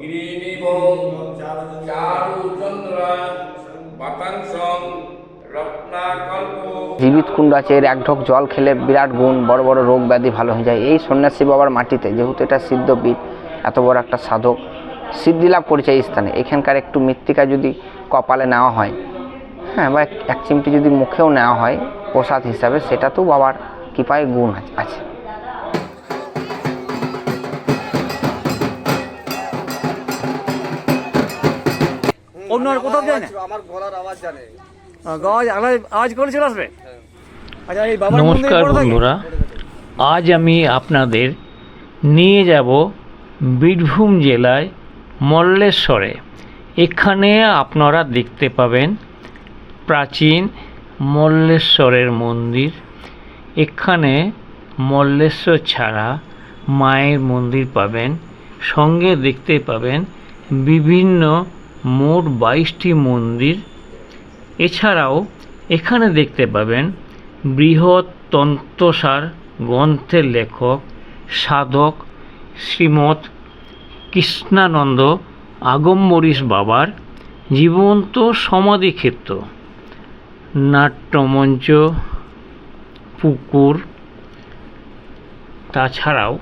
গিরিনিবং চারুচন্দ্রা বাতাংশং জীবিত কুণ্ড আছে এর এক ঢোক জল খেলে বিরাট গুণ বড় বড় রোগ ব্যাধি ভালো হয়ে যায়। এই সন্ন্যাসী বাবার মাটিতে যেহেতু এটা সিদ্ধপীঠ এত বড় একটা সাধক সিদ্ধি লাভ করেছে এই স্থানে। এখানকার একটু মৃত্তিকা যদি কপালে নেওয়া হয় হ্যাঁ বা এক- এক চিমটি যদি মুখেও নেওয়া হয় প্রসাদ হিসাবে সেটা তো বাবার কৃপায় গুণ আছে- অন্য আর কোথাও যায় না? আমার গলার আওয়াজ জানে। আওয়াজ আওয়াজ আওয়াজ করে চলে আসবে? আচ্ছা এই বাবার নমস্কার বন্ধুরা আজ আমি আপনাদের নিয়ে যাব বীরভূম জেলায় মল্লেশ্বরে। এখানে আপনারা দেখতে পাবেন প্রাচীন মল্লেশ্বরের মন্দির। এখানে মল্লেশ্বর ছাড়া মায়ের মন্দির পাবেন। সঙ্গে দেখতে পাবেন বিভিন্ন মোট বাইশটি মন্দির। এছাড়াও এখানে দেখতে পাবেন বৃহৎ তন্ত্রসার গ্রন্থের লেখক, সাধক শ্রীমৎ কৃষ্ণানন্দ আগম্বরীশ বাবার জীবন্ত সমাধিক্ষেত্র। নাট্যমঞ্চ, পুকুর, তাছাড়াও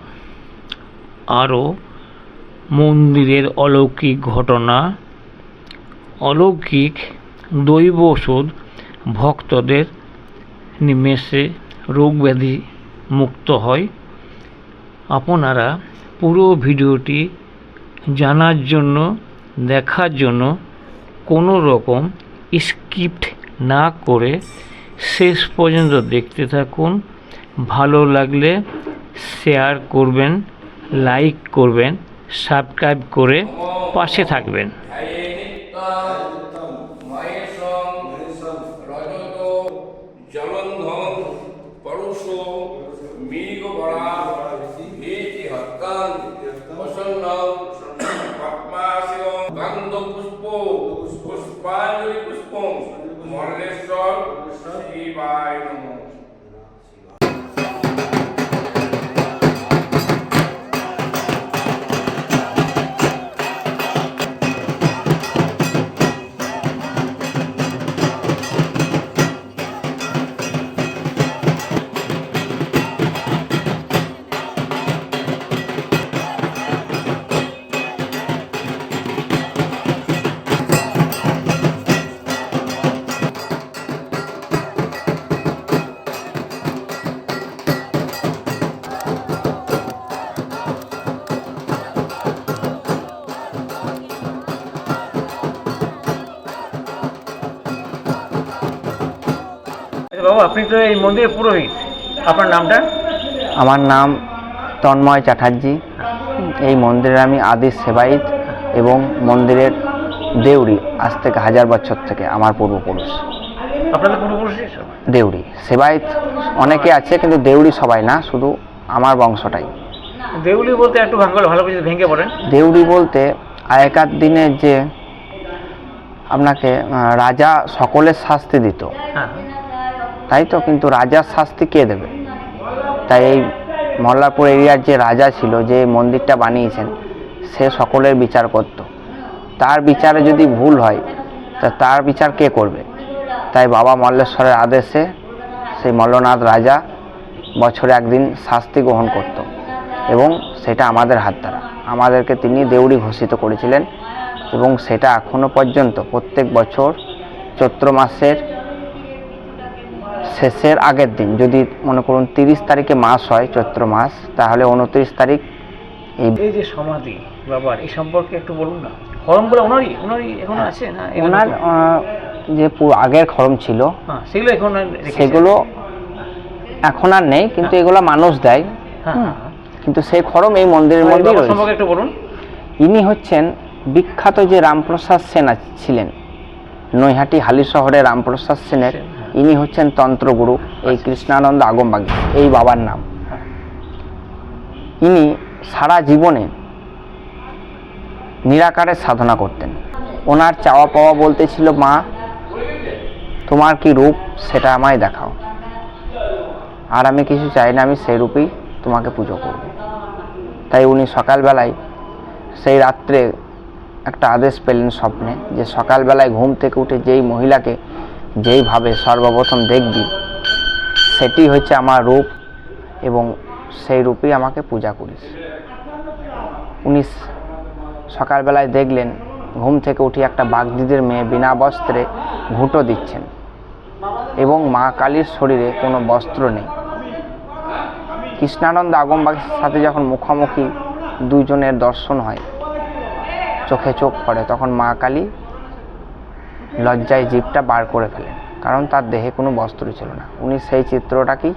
আরও মন্দিরের অলৌকিক ঘটনা অলৌকিক দৈব ওষুধ ভক্তদের নিমেষে রোগ ব্যাধি মুক্ত হয়। আপনারা পুরো ভিডিওটি জানার জন্য, দেখার জন্য কোনো রকম স্কিপ্ট না করে শেষ পর্যন্ত দেখতে থাকুন। ভালো লাগলে শেয়ার করবেন, লাইক করবেন, সাবস্ক্রাইব করে পাশে থাকবেন। ধ্যায়ে নিত্যং মহেশং রজত জলন্ধং পরুষ মৃগবরা ভীতি হত্তাং প্রসন্নং পদ্মাশয়ং গন্ধ পুষ্প পুষ্পাঞ্জলি পুষ্পং মল্লেশ্বর শিবায় নমঃ। বাবা আপনি তো এই মন্দিরের পুরোহিত। আপনার নামটা? আমার নাম তন্ময় চ্যাটার্জি। এই মন্দিরের আমি আদি সেবায়িত এবং মন্দিরের দেউরি আজ থেকে হাজার বছর থেকে আমার পূর্বপুরুষ। আপনাদের পূর্বপুরুষই সব? দেউরি সেবায়িত অনেকে আছে কিন্তু দেউরি সবাই না শুধু আমার বংশটাই। দেউলি বলতে একটু ভাঙ্গলে ভালো করে ভেঙে পড়েন। দেউরি বলতে আগেকার দিনে যে আপনাকে রাজা সকলের শাস্তি দিত। হ্যাঁ। তাই তো, কিন্তু রাজার শাস্তি কে দেবে? তাই এই মল্লারপুর এরিয়ার যে রাজা ছিল, যে মন্দিরটা বানিয়েছেন, সে সকলের বিচার করত। তার বিচারে যদি ভুল হয়, তা তার বিচার কে করবে? তাই বাবা মল্লেশ্বরের আদেশে সেই মল্লনাথ রাজা বছরে একদিন শাস্তি গ্রহণ করত এবং সেটা আমাদের হাত দ্বারা। আমাদেরকে তিনি দেউড়ি ঘোষিত করেছিলেন এবং সেটা এখনও পর্যন্ত প্রত্যেক বছর চৈত্র মাসের শেষের আগের দিন যদি মনে করুন তিরিশ তারিখে মাস হয় চৈত্র মাস তাহলে উনত্রিশ তারিখ এই যে সমাধি বাবার এই সম্পর্কে একটু বলুন না। খরমগুলো ওনারই ওনারই এখন আছে না? ওনার যে আগের খরম ছিল হ্যাঁ সেগুলো এখন আর সেগুলো এখন আর নেই কিন্তু এগুলো মানুষ দেয়। হ্যাঁ। হ্যাঁ। কিন্তু সেই খরম এই মন্দিরের মধ্যেই রয়েছে। সম্পর্কে একটু বলুন। ইনি হচ্ছেন বিখ্যাত যে রামপ্রসাদ সেন ছিলেন নৈহাটি হালি শহরে রামপ্রসাদ সেনের সেন, হ্যাঁ। ইনি হচ্ছেন তন্ত্রগুরু এই কৃষ্ণানন্দ আগমবাগী এই বাবার নাম। ইনি সারা জীবনে নিরাকারে সাধনা করতেন। ওনার চাওয়া পাওয়া বলতে ছিল মা তোমার কি রূপ সেটা আমায় দেখাও। আর আমি কিছু চাই না আমি সেই রূপেই তোমাকে পুজো করব। তাই উনি সকালবেলায় সেই রাত্রে একটা আদেশ পেলেন স্বপ্নে যে সকালবেলায় ঘুম থেকে উঠে যেই মহিলাকে যেইভাবে সর্বপ্রথম দেখবি, সেটি হচ্ছে আমার রূপ এবং সেই রূপেই আমাকে পূজা করিস। উনি সকালবেলায় দেখলেন, ঘুম থেকে উঠে একটা বাগদিদের মেয়ে বিনা বস্ত্রে ঘুঁটো দিচ্ছেন এবং মা কালীর শরীরে কোনো বস্ত্র নেই। কৃষ্ণানন্দ আগমবাগের সাথে যখন মুখোমুখি দুজনের দর্শন হয়, চোখে চোখ পড়ে, তখন মা কালী লজ্জায় জীবটা বার করে ফেলেন কারণ তার দেহে কোনো বস্ত্র ছিল না। উনি সেই চিত্রটাকেই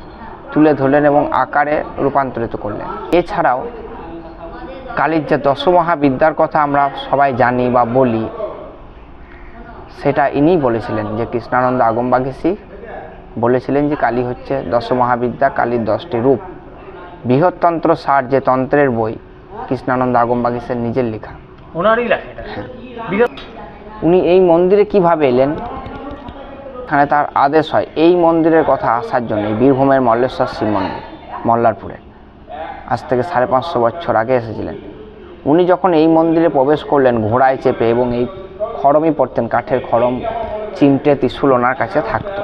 তুলে ধরলেন এবং আকারে রূপান্তরিত করলেন। এছাড়াও কালীর যে দশমহাবিদ্যার কথা আমরা সবাই জানি বা বলি সেটা ইনিই বলেছিলেন যে কৃষ্ণানন্দ আগমবাগেশী বলেছিলেন যে কালী হচ্ছে দশমহাবিদ্যা কালীর দশটি রূপ। বৃহত্তন্ত্র সার যে তন্ত্রের বই কৃষ্ণানন্দ আগমবাগেশের নিজের লেখা। ওনারই লেখা উনি এই মন্দিরে কীভাবে এলেন? এখানে তার আদেশ হয়, এই মন্দিরের কথা আসার জন্য বীরভূমের মল্লেশ্বর শিব মন্দির, মল্লারপুরে। আজ থেকে সাড়ে পাঁচশো বছর আগে এসেছিলেন। উনি যখন এই মন্দিরে প্রবেশ করলেন, ঘোড়ায় চেপে এবং এই খড়মই পড়তেন কাঠের খড়ম চিমটে ত্রিশূল ওনার কাছে থাকত।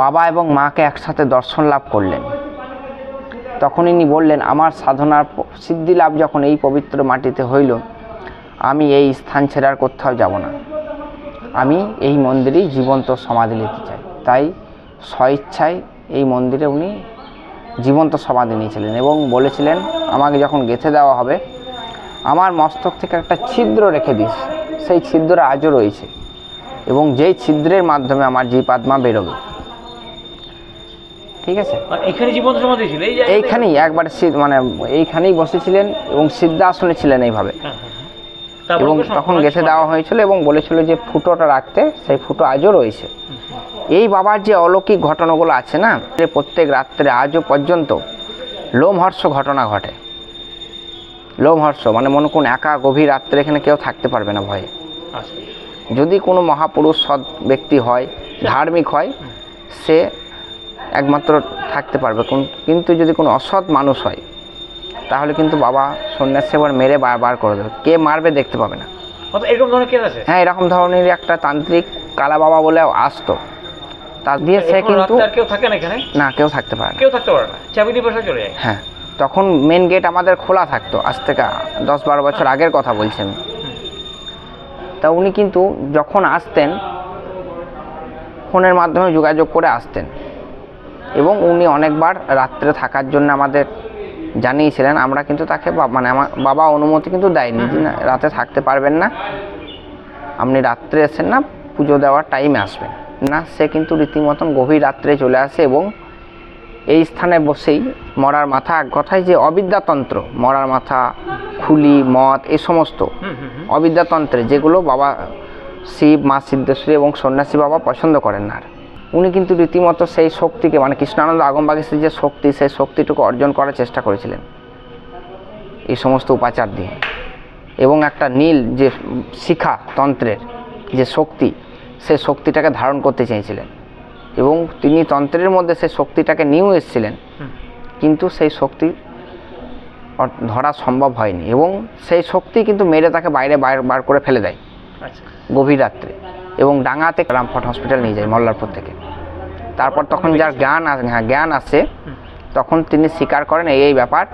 বাবা এবং মাকে একসাথে দর্শন লাভ করলেন। তখন ইনি বললেন, আমার সাধনার সিদ্ধি লাভ যখন এই পবিত্র মাটিতে হইল আমি এই স্থান ছেড়ে আর কোথাও যাব না। আমি এই মন্দিরেই জীবন্ত সমাধি নিতে চাই। তাই স্বইচ্ছায় এই মন্দিরে উনি জীবন্ত সমাধি নিয়েছিলেন এবং বলেছিলেন আমাকে যখন গেঁথে দেওয়া হবে আমার মস্তক থেকে একটা ছিদ্র রেখে দিস। সেই ছিদ্র আজও রয়েছে এবং যেই ছিদ্রের মাধ্যমে আমার জীবাত্মা বেরোবে। ঠিক আছে? এখানে জীবন্ত সমাধি ছিল? এইখানেই একবার সিদ্ধ- মানে এইখানেই বসেছিলেন এবং সিদ্ধাসনে ছিলেন এইভাবে হ্যাঁ, হ্যাঁ, হ্যাঁ। তারপর এবং তখন গেঁথে দেওয়া হয়েছিল এবং বলেছিল যে ফুটোটা রাখতে সেই ফুটো আজও রয়েছে। এই বাবার যে অলৌকিক ঘটনাগুলো আছে না যে প্রত্যেক রাত্রে আজও পর্যন্ত লোমহর্ষ ঘটনা ঘটে। লোমহর্ষ মানে মনে কোন একা গভীর রাত্রে এখানে কেউ থাকতে পারবে না ভয়ে। আচ্ছা। যদি কোনো মহাপুরুষ সৎ ব্যক্তি হয় ধার্মিক হয় সে একমাত্র থাকতে পারবে। কোন- কিন্তু যদি কোনো অসৎ মানুষ হয় তাহলে কিন্তু বাবা সন্ন্যাসী এবার মেরে বারবার করে দেবে। কে মারবে দেখতে পাবে না। এরকম ধরনের কেস আছে? হ্যাঁ এরকম ধরনের একটা তান্ত্রিক কালা বাবা বলে আসতো। তার দিয়ে সে কিন্তু কেউ থাকে না এখানে? না কেউ থাকতে পারে কেউ থাকতে পারে না। চাবি দিয়ে বসে চলে যায়। হ্যাঁ তখন মেন গেট আমাদের খোলা থাকতো। আজ থেকে দশ বারো বছর আগের কথা বলছি আমি। তা উনি কিন্তু যখন আসতেন ফোনের মাধ্যমে যোগাযোগ করে আসতেন। এবং উনি অনেকবার রাত্রে থাকার জন্য আমাদের জানিয়েছিলেন আমরা কিন্তু তাকে মানে আমার বাবা অনুমতি কিন্তু দেয়নি যে না রাতে থাকতে পারবেন না। আপনি রাত্রে এসেন না পুজো দেওয়ার টাইমে আসবেন। না সে কিন্তু রীতিমতন গভীর রাত্রে চলে আসে এবং এই স্থানে বসেই মরার মাথা এক কথায় যে অবিদ্যাতন্ত্র মরার মাথা খুলি মদ এই সমস্ত। অবিদ্যাতন্ত্রে যেগুলো বাবা শিব মা সিদ্ধেশ্বরী এবং সন্ন্যাসী বাবা পছন্দ করেন না আর। উনি কিন্তু রীতিমতো সেই শক্তিকে মানে কৃষ্ণানন্দ আগমবাগেশের যে শক্তি সেই শক্তিটুকু অর্জন করার চেষ্টা করেছিলেন। এই সমস্ত উপাচার দিয়ে। এবং একটা নীল যে শিখা তন্ত্রের যে শক্তি সেই শক্তিটাকে ধারণ করতে চেয়েছিলেন। এবং তিনি তন্ত্রের মধ্যে সেই শক্তিটাকে নিয়েও এসেছিলেন। কিন্তু সেই শক্তি ধরা সম্ভব হয়নি। এবং সেই শক্তি কিন্তু মেরে তাকে বাইরে বার বার করে ফেলে দেয়। আচ্ছা। গভীর রাত্রে। এবং ডাঙাতে রামফট হসপিটাল নিয়ে যায় মল্লারপুর থেকে। তারপর তখন যার জ্ঞান হ্যাঁ জ্ঞান আসে তখন তিনি স্বীকার করেন এই এই ব্যাপার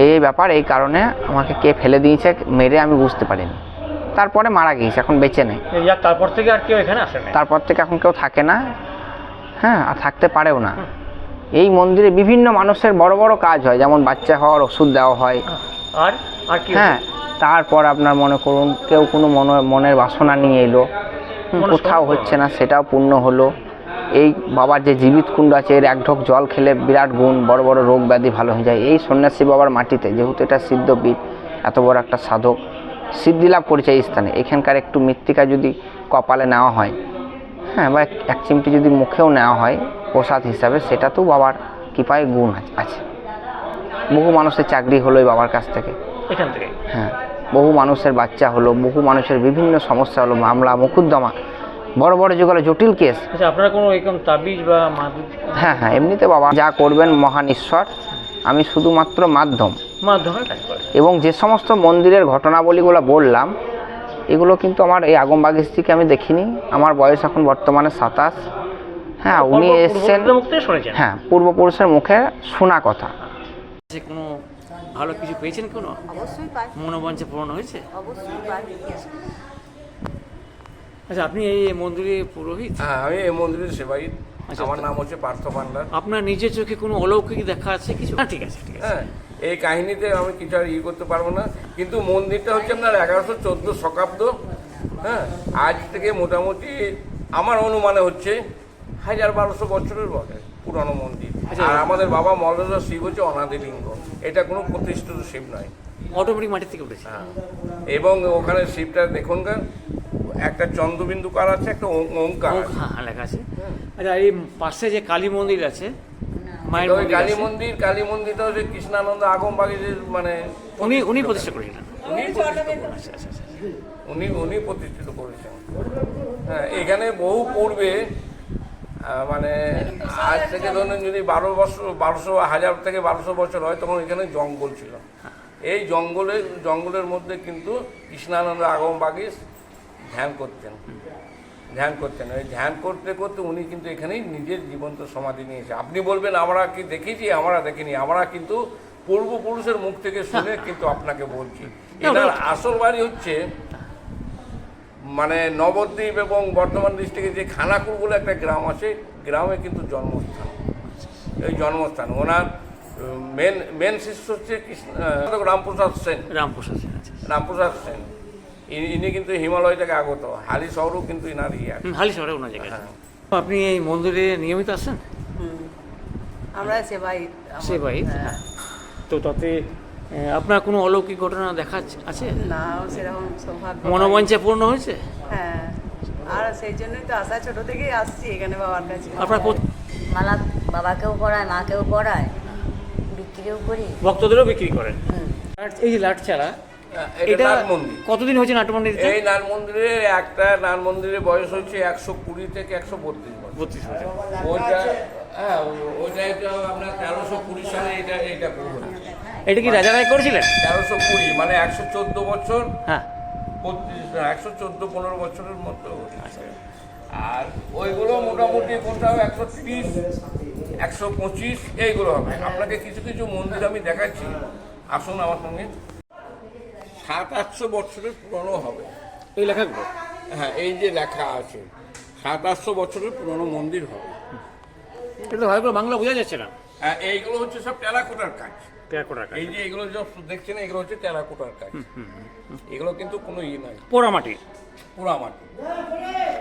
এই এই ব্যাপার এই কারণে আমাকে কে ফেলে দিয়েছে মেরে আমি বুঝতে পারিনি। তারপরে মারা গিয়েছে এখন বেঁচে নেই। তারপর থেকে আর কেউ এখানে আসে না তারপর থেকে এখন কেউ থাকে না। হ্যাঁ আর থাকতে পারেও না। এই মন্দিরে বিভিন্ন মানুষের বড় বড় কাজ হয় যেমন বাচ্চা হওয়ার ওষুধ দেওয়া হয়। আর আর হ্যাঁ তারপর আপনার মনে করুন কেউ কোনো মনে মনের বাসনা নিয়ে এলো। কোথাও হচ্ছে না সেটাও পূর্ণ হলো। এই বাবার যে জীবিত কুণ্ড আছে এর এক ঢোক জল খেলে বিরাট গুণ বড় বড় রোগ ব্যাধি ভালো হয়ে যায়। এই সন্ন্যাসী বাবার মাটিতে যেহেতু এটা সিদ্ধপীঠ এত বড় একটা সাধক সিদ্ধি লাভ করেছে এই স্থানে। এখানকার একটু মৃত্তিকা যদি কপালে নেওয়া হয় হ্যাঁ বা এক- চিমটি যদি মুখেও নেওয়া হয় প্রসাদ হিসাবে সেটাতেও বাবার কৃপায় গুণ আছে- আছে। বহু মানুষের চাকরি হলো এই বাবার কাছ থেকে। এখান থেকে। হ্যাঁ বহু মানুষের বাচ্চা হলো বহু মানুষের বিভিন্ন সমস্যা হলো মামলা মোকদ্দমা বড় বড় যেগুলো জটিল কেস আচ্ছা আপনারা কোনো এরকম তাবিজ বা হ্যাঁ হ্যাঁ এমনিতে বাবা যা করবেন মহান ঈশ্বর আমি শুধুমাত্র মাধ্যম। মাধ্যমে কাজ করে। এবং যে সমস্ত মন্দিরের ঘটনাবলীগুলো বললাম এগুলো কিন্তু আমার এই আগমবাগিস থেকে আমি দেখিনি আমার বয়স এখন বর্তমানে সাতাশ। হ্যাঁ উনি এসছেন হ্যাঁ পূর্বপুরুষের মুখে শোনা কথা। যে কোনো ভালো কিছু পেয়েছেন কোনো? অবশ্যই পাই। মনোবাঞ্ছা পূরণ হয়েছে? অবশ্যই পাই আচ্ছা আপনি এই মন্দিরে পুরোহিত? হ্যাঁ আমি এই মন্দিরের সেবাই আচ্ছা, আমার নাম হচ্ছে পার্থ ভান্ডার। আপনার নিজের চোখে কোনো অলৌকিক দেখা আছে কিছু? না ঠিক আছে ঠিক আছে। হ্যাঁ এই কাহিনীতে আমি কিছু আর ইয়ে করতে পারব না কিন্তু মন্দিরটা হচ্ছে আপনার এগারোশো চোদ্দ শকাব্দ হ্যাঁ আজ থেকে মোটামুটি আমার অনুমানে হচ্ছে হাজার বারোশো বছরের বটে পুরানো মন্দির। আচ্ছা। আর আমাদের বাবা মল্লদা শিব হচ্ছে অনাদি লিঙ্গ এটা কোনো প্রতিষ্ঠিত শিব নয়। অটোমেটিক মাটি থেকে উঠেছে। হ্যাঁ। এবং ওখানে শিবটা দেখুন গা, একটা চন্দ্রবিন্দুকার আছে একটা ওঙ্কার। হ্যাঁ হ্যাঁ লেখা আছে। আচ্ছা এই পাশে যে কালী মন্দির আছে মায়ের ওই কালী মন্দির কালী মন্দিরটা হচ্ছে কৃষ্ণানন্দ আগমবাগির মানে উনি উনি প্রতিষ্ঠা করেছিলেন। উনি প্রতিষ্ঠিত করেছেন। আচ্ছা আচ্ছা আচ্ছা উনি উনি প্রতিষ্ঠিত করেছেন। হ্যাঁ এখানে বহু পূর্বে মানে আজ থেকে ধরুন যদি বারো বছর বারোশো হাজার থেকে বারোশো বছর হয় তখন এখানে জঙ্গল ছিল। এই জঙ্গলের জঙ্গলের মধ্যে কিন্তু কৃষ্ণানন্দ আগম বাগিস ধ্যান করতেন। ধ্যান করতেন। ওই ধ্যান করতে করতে উনি কিন্তু এখানেই নিজের জীবন্ত সমাধি নিয়েছে আপনি বলবেন আমরা কি দেখেছি? আমরা দেখিনি। আমরা কিন্তু পূর্বপুরুষের মুখ থেকে শুনে কিন্তু আপনাকে বলছি। এটার আসল বাড়ি হচ্ছে মানে নবদ্বীপ এবং বর্ধমান ডিস্ট্রিক্টে যে খানাকুর বলে একটা গ্রাম আছে গ্রামে কিন্তু জন্মস্থান। এই জন্মস্থান। ওনার মেন মেন শিষ্য হচ্ছে কৃষ্ণ রামপ্রসাদ সেন। রামপ্রসাদ সেন, আচ্ছা। রামপ্রসাদ সেন। ইনি- কিন্তু হিমালয় থেকে আগত। হালি শহরও কিন্তু ইনার ইয়ে হালি শহরে ওনার জায়গায় হ্যাঁ। আপনি এই মন্দিরে নিয়মিত আসেন। আমরা সেবাই সে ভাই হ্যাঁ। তো তাতে আপনার কোনো অলৌকিক ঘটনা দেখা আছে? না সেরকম সৌভাগ্য মনোবাঞ্ছা পূর্ণ হয়েছে? হ্যাঁ আর সেই জন্যই তো আসা ছোট থেকেই আসছি এখানে বাবার কাছে। আপনার মালা বাবাকেও পড়ায় মাকেও পড়ায় বিক্রিও করি। ভক্তদেরও বিক্রি করেন? এই যে লাট ছাড়া এটা মন্দির। কতদিন হয়েছে নাট মন্দির? এই নাট মন্দিরের একটা নাট মন্দিরের বয়স হচ্ছে একশো কুড়ি থেকে একশো বত্রিশ বত্রিশ বছর। ওইটা হ্যাঁ ওইটা এটা আপনার তেরোশো কুড়ি সালে এটা এটা করব। এটা কি রাজারাই করেছিলেন? তেরোশো কুড়ি মানে একশো চোদ্দ বছর হ্যাঁ। বত্রিশ একশো চোদ্দ পনেরো বছরের মতো আর ওইগুলো মোটামুটি কোথাও একশো তিরিশ একশো পঁচিশ এইগুলো হবে। আপনাকে কিছু কিছু মন্দির আমি দেখাচ্ছি। আসুন আমার সঙ্গে। সাত আটশো বছরের পুরনো হবে। এই লেখাগুলো? হ্যাঁ এই যে লেখা আছে সাত আটশো বছরের পুরনো মন্দির হবে। এটা তো ভালো করে বাংলা বোঝা যাচ্ছে না। হ্যাঁ, এইগুলো হচ্ছে সব টেরাকোটার কাজ। টেরাকোটা কাজ। এই যে এগুলো সব দেখছেন এগুলো হচ্ছে টেরাকোটার কাজ। এগুলো কিন্তু কোনো ইয়ে নয় পোড়ামাটি পোড়ামাটি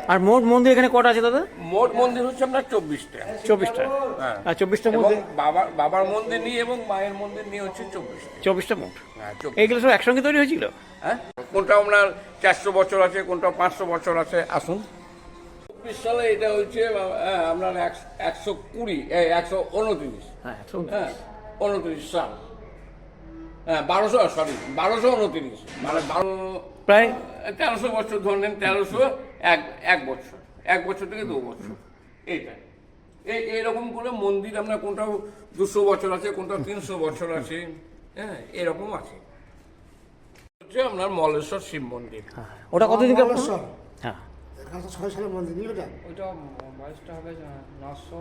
আর মোট মন্দির এখানে কটা আছে দাদা? মোট মন্দির হচ্ছে আপনার চব্বিশটা। চব্বিশটা? হ্যাঁ। আর চব্বিশটার এবং বাবার বাবার মন্দির নিয়ে এবং মায়ের মন্দির নিয়ে হচ্ছে চব্বিশটা। চব্বিশটা মোট? হ্যাঁ। এইগুলো সব একসঙ্গে তৈরি হয়েছিল? হ্যাঁ? কোনটা আপনার চারশো বছর আছে কোনটা পাঁচশো বছর আছে? আসুন। চব্বিশ সালে এটা হচ্ছে আপনার একশো- একশো কুড়ি একশো উনত্রিশ। হ্যাঁ হ্যাঁ। উনত্রিশ সাল। হ্যাঁ বারোশো সরি বারোশো উনত্রিশ। মানে বারো প্রায়? তেরোশো বছর ধরে নেন তেরোশো এক এক বছর। এক বছর থেকে দু বছর। এইটা। এই এরকম করে মন্দির আপনার কোনটাও দুশো বছর আছে কোনটাও তিনশো বছর আছে। হ্যাঁ এরকম আছে। হচ্ছে আপনার মলেশ্বর শিব মন্দির। ওটা কতদিন মহাবলেশ্বর। হ্যাঁ। ওইটা বয়সটা হবে নশো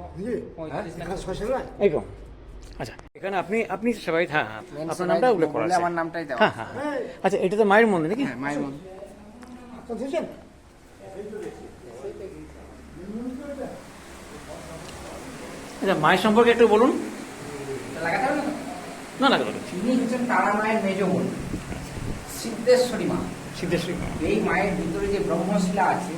পঁয়ত্রিশ ছয় সাল আচ্ছা এখানে আপনি আপনি সবাই হ্যাঁ হ্যাঁ আপনার নামটা উল্লেখ করা আছে। আমার নামটাই দেওয়া হ্যাঁ হ্যাঁ হ্যাঁ। আচ্ছা এটা তো মায়ের মন্দির নাকি? মায়ের মন্দির। আচ্ছা মায়ের সম্পর্কে একটু বলুন। না না না। তিনি হচ্ছেন তারা মায়ের মেজ বোন সিদ্ধেশ্বরী মা। সিদ্ধেশ্বরী মা। এই মায়ের ভিতরে যে ব্রহ্মশিলা আছে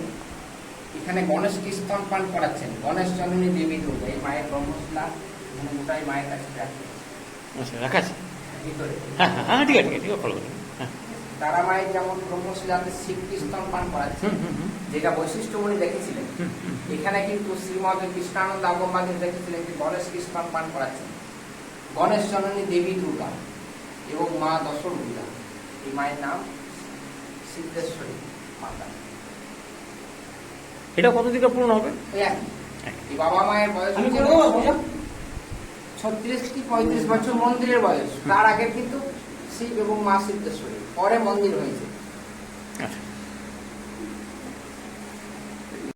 এখানে গণেশকে স্তনপান করাচ্ছেন। গণেশ জননী দেবী দুর্গা এই মায়ের ব্রহ্মশিলা মানে গোটাই মায়ের কাছে রাখে আচ্ছা রাখা আছে? হ্যাঁ হ্যাঁ হ্যাঁ ঠিক আছে ঠিক আছে ফলো করুন। হ্যাঁ। তারা মায়ের যেমন ব্রহ্মশিলাতে শিবকে স্তনপান করাচ্ছেন হুম, হুম, হুম। যেটা বৈশিষ্ট্য উনি দেখেছিলেন এখানে কিন্তু শ্রীমদ কৃষ্ণানন্দ আগমবাগে দেখেছিলেন যে গণেশকে স্তনপান করাচ্ছেন। গণেশ জননী দেবী দুর্গা এবং মা দশরূপা এই মায়ের নাম সিদ্ধেশ্বরী মাতা। এটা কত দিকে পূর্ণ হবে? এই বাবা মায়ের বয়স ছত্রিশ কি পঁয়ত্রিশ বছর মন্দিরের বয়স। তার আগে কিন্তু শিব এবং মা সিদ্ধেশ্বরী। পরে মন্দির হয়েছে। আচ্ছা।